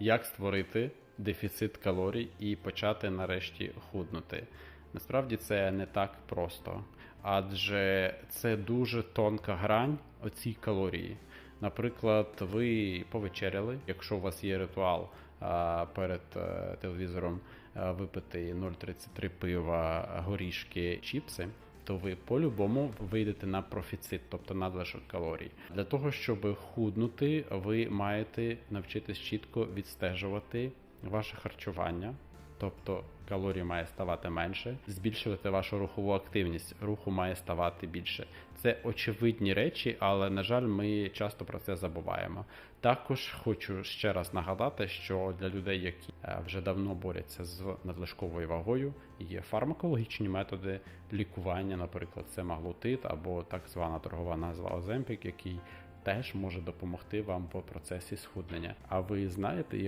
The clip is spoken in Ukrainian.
Як створити дефіцит калорій і почати нарешті худнути? Насправді це не так просто, адже це дуже тонка грань оці калорії. Наприклад, ви повечеряли, якщо у вас є ритуал а, перед е, телевізором а, випити 0,33 пива, горішки, чіпси, то ви по-любому вийдете на профіцит, тобто надлишок калорій. Для того, щоб худнути, ви маєте навчитись чітко відстежувати ваше харчування. Тобто калорій має ставати менше, збільшувати вашу рухову активність, руху має ставати більше. Це очевидні речі, але на жаль, ми часто про це забуваємо. Також хочу ще раз нагадати, що для людей, які е, вже давно борються з надлишковою вагою, є фармакологічні методи лікування, наприклад, семаглутид або так звана торгова назва Оземпік, який теж може допомогти вам по процесі схуднення. А ви знаєте, як